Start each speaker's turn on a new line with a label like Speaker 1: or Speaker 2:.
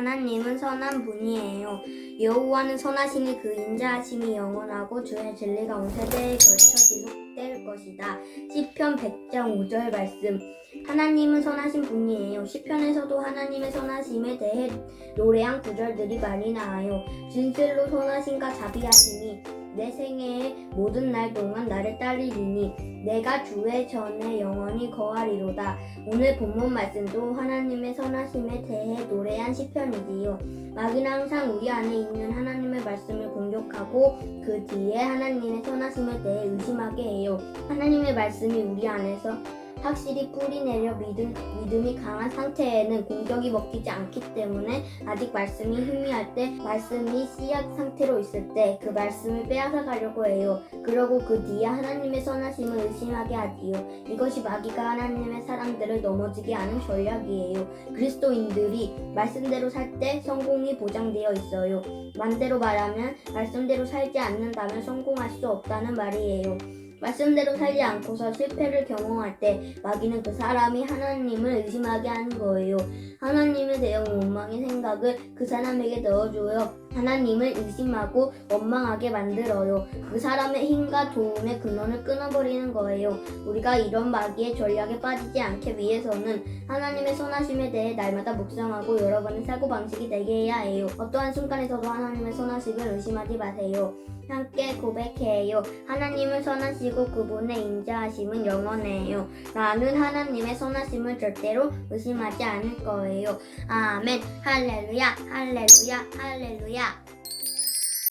Speaker 1: 하나님은 선한 분이에요. 여호와는 선하시니 그 인자하심이 영원하고 주의 진리가 온 세대에 걸쳐 지속될 것이다. 시편 100장 5절 말씀. 하나님은 선하신 분이에요. 시편에서도 하나님의 선하심에 대해 노래한 구절들이 많이 나와요. 진실로 선하신가 자비하시니 내 생애의 모든 날 동안 나를 따르리니 내가 주의 전에 영원히 거하리로다. 오늘 본문 말씀도 하나님의 선하심에 대해 노래한 시편이지요. 마귀는 항상 우리 안에 있는 하나님의 말씀을 공격하고 그 뒤에 하나님의 선하심에 대해 의심하게 해요. 하나님의 말씀이 우리 안에서 확실히 뿌리 내려 믿음, 믿음이 강한 상태에는 공격이 먹히지 않기 때문에 아직 말씀이 희미할 때 말씀이 씨앗 상태로 있을 때 그 말씀을 빼앗아 가려고 해요. 그러고 그 뒤에 하나님의 선하심을 의심하게 하지요. 이것이 마귀가 하나님의 사람들을 넘어지게 하는 전략이에요. 그리스도인들이 말씀대로 살 때 성공이 보장되어 있어요. 반대로 말하면 말씀대로 살지 않는다면 성공할 수 없다는 말이에요. 말씀대로 살지 않고서 실패를 경험할 때 마귀는 그 사람이 하나님을 의심하게 하는 거예요. 하나님에 대한 원망의 생각을 그 사람에게 넣어줘요. 하나님을 의심하고 원망하게 만들어요. 그 사람의 힘과 도움의 근원을 끊어버리는 거예요. 우리가 이런 마귀의 전략에 빠지지 않게 위해서는 하나님의 선하심에 대해 날마다 묵상하고 여러분의 사고방식이 되게 해야 해요. 어떠한 순간에서도 하나님의 선하심을 의심하지 마세요. 함께 고백해요. 하나님은 선하시고 그분의 인자하심은 영원해요. 나는 하나님의 선하심을 절대로 의심하지 않을 거예요. 아멘. 할렐루야, 할렐루야, 할렐루야.